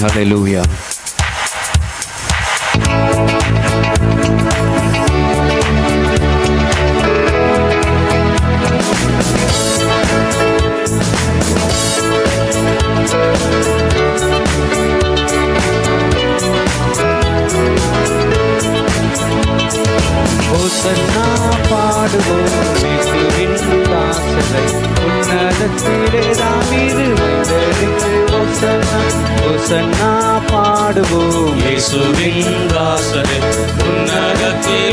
Hallelujah. ஓசன்னா பாடுவோம் சன்னா பாடுவோம். இயேசுவின் தாசரே உன்னதத்திலே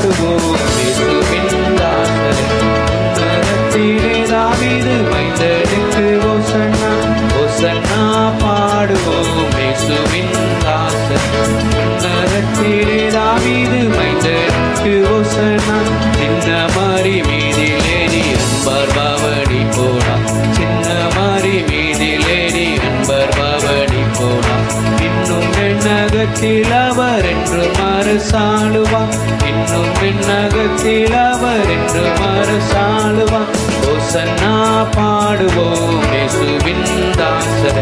பாடுவோம். இயேசுவின் மைந்தனுக்கு ஓசன்னா ஓசன்னா பாடுவோம் இயேசுவின் தாசன் உன்னதத்திலே தாவீது மைந்தனுக்கு ஓசன்னா சின்ன மாறி மீதிலேறி அன்பர் பவனி போனா சின்ன மாறி மீதிலேறி அன்பர் பவனி போனா இன்னும் அவர் என்று விண்ணகத்தில் அவர் என்று மறுசாளுவான் ஓசன்னா பாடுவோம் இயேசுவின் தாசர.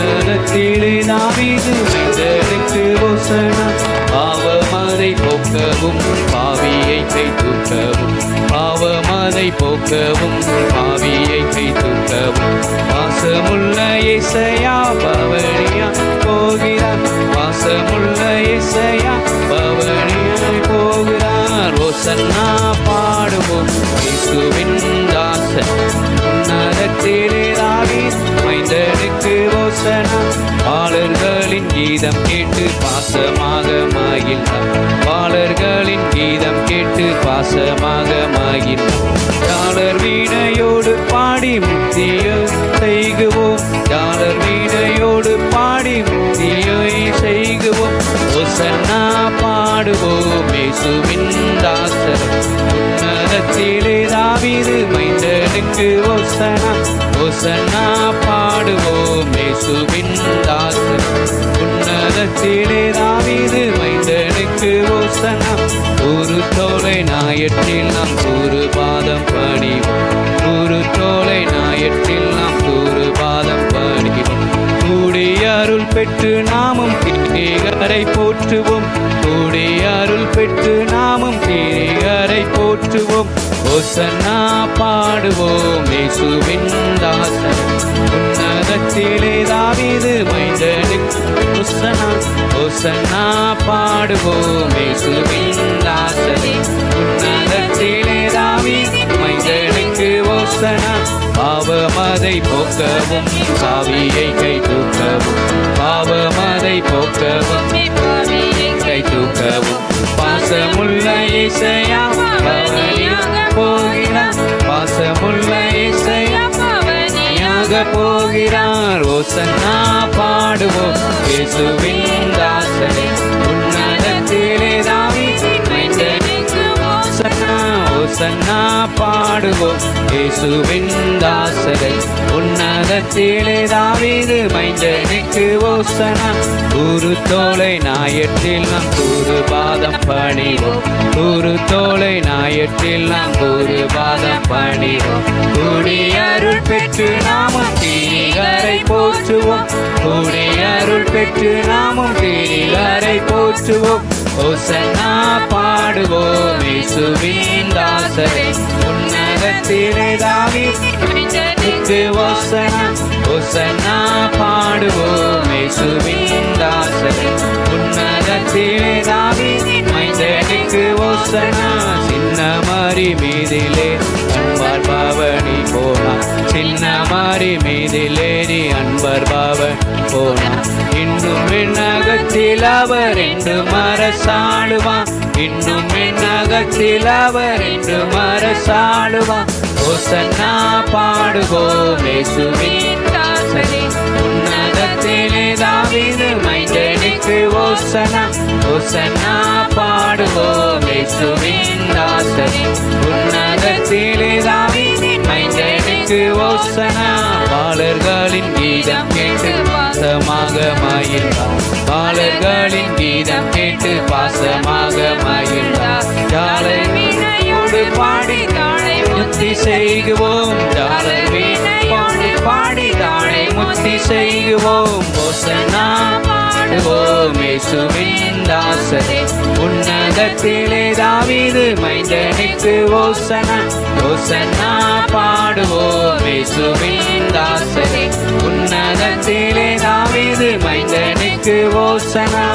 உன்னதத்திலே நாவீது மைந்தனுக்கு ஓசனா பாவமதை போக்கவும் பாவியை கை தூக்கவும் பாவமதை போக்கவும் பாவியை கை தூக்கவும் பாசமுள்ள இசையா பவனியா உன்னதத்திலே மைந்தனுக்கு ஓசனா பாலர்களின் கீதம் கேட்டு பாசமாக மகிழ்ந்தார் பாலர்களின் கீதம் கேட்டு பாசமாக மகிழ்ந்தார் டாலர் வீணையோடு பாடி முத்தியை செய்குவோம். டாலர் வீணையோடு பாடி முத்தியை செய்குவோம். ஒசன்னா பாடுவோம். இயேசுவின் தாசர். உன்னதத்திலே மைந்தனுக்கு ஒசனா ஒசன்னா பாடுவோம். இயேசுவின் தாசர் உன்னதத்திலே தாவீது. மைந்தனுக்கு ஓசனா ஒரு தோலை நாயற்றில் நாம் ஒரு பாதம் பணிவோம். ஒரு தோலை நாயற்றில் நாம் ஒரு பாதம் பணிவோம். கூடிய அருள் பெற்று நாமும் தீகரை போற்றுவோம். கூடிய அருள் பெற்று நாமும் தீகரை போற்றுவோம். ஓசன்னா பாடுவோம் இயேசுவின் தாசன். உன்னதத்திலே தாவீது மைந்தனுக்கு ஓசனா ஓசன்னா பாடுவோம் இயேசுவின் தாசனே. உன்னதத்திலே தாவீது மைந்தனுக்கு ஓசனா பாவமதை போக்கவும் சாவியை கை தூக்கவும். பாவமதை போக்கவும் கை தூக்கவும். பாசமுள்ள இசையா போகிறார் ஓசன்னா பாடுவோம். இயேசுவின் தாசனே உன்னதத்திலே தாவீது ஓசன்னா ஓசன்னா பாடுவோம். இயேசுவின் தாசரை உன்னதத்திலே தாவீது. மைந்தனுக்கு ஓசனா குரு தோலை நாயற்றில் நாம் குரு பாதம் பணிவோம். குரு தோலை நாயற்றில் நாம் குரு பாதம் பணிவோம். கூடி பெற்று நாம் தீரிகரை போற்றுவோம் கூடி அருள் பெற்று நாமும் தீரிகரை போற்றுவோம். ஓசனா பாடுவோம் இயேசுவின் தாசரை. உன்னதத்திலே தாவீது ஓசனா ஓசன்னா பாடுவோம் இயேசுவின் தாசரை. உன்னதத்திலே தாவீது மைந்தனுக்கு ஓசனா சின்ன மாறி மீதிலே. அன்பார் பாவனி போனா சின்ன மாறி மீதிலே. அவர் பாவர் போனார் இன்னும் விண்ணகத்தில் அவர் என்று மரசாடுவான் இன்னும் விண்ணகத்தில் அவர் என்று மரசாடுவான் ஓசன்னா பாடுவோம் இயேசுவின் தாசனே உன்னதத்திலே தாவீது மைந்தனுக்கு ஓசனா ஓசன்னா பாடுவோம் இயேசுவின் தாசனே உன்னதத்திலே தாவீதின் மைந்தனுக்கு ஓசனா பாலர்களின் கீதம் கேட்டு பாசமாக மகிழ்ந்தார் பாலர்களின் கீதம் கேட்டு பாசமாக மகிழ்ந்தார் ஜாலை வீணையோடு பாடி தாளை முத்தி செய்குவோம். ஜாலை வீணையோடு பாடி தாளை முத்தி செய்குவோம். போசனா பாடுவோம் இயேசுவின் தாசரே. உன்னதத்திலே தாவீது மைந்தனுக்கு ஓசனா ஓசனா பாடுவோம். இயேசுவின் தாசரே உன்னதத்திலே தாவீது மைந்தனுக்கு ஓசனா.